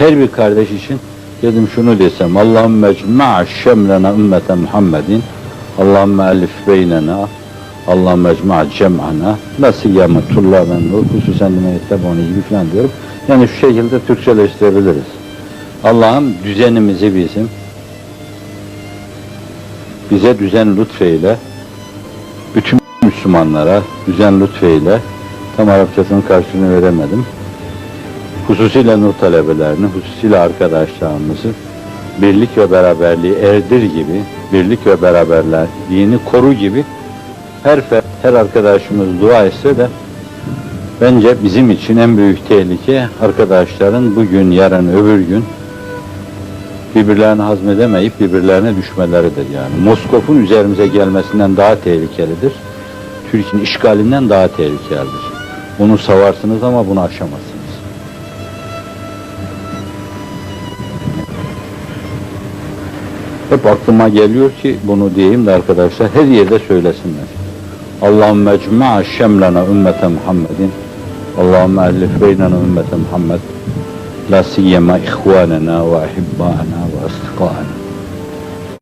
her bir kardeş için dedim şunu desem. Allahümme ecma'a şemlena ümmete Muhammedin. Allahümme elif beynena. Allahümme ecma'a cem'ana. La siyyame tullaben nur. Hususen mekteboni gibi falan diyorum. Yani şu şekilde Türkçeleştirebiliriz. Allah'ım düzenimizi bizim bize düzen lütfeyle bütün Müslümanlara düzen lütfeyle tam Arapçasının karşılığını veremedim. Hususiyle nur talebelerini, hususiyle arkadaşlarımızı birlik ve beraberliği erdir gibi, birlik ve beraberliğini koru gibi her her arkadaşımız dua etse de bence bizim için en büyük tehlike arkadaşların bugün, yarın, öbür gün birbirlerini hazmedemeyip birbirlerine düşmeleridir yani. Moskof'un üzerimize gelmesinden daha tehlikelidir. Türkiye'nin işgalinden daha tehlikelidir. Onu savarsınız ama bunu aşamazsınız. Hep aklıma geliyor ki bunu diyeyim de arkadaşlar her yerde söylesinler. Allahümme ecma'a şemlena ümmete Muhammedin. Allahümme ellif beynena ümmete Muhammed. La siyyema ihvanena ve ahibbana ve astikana.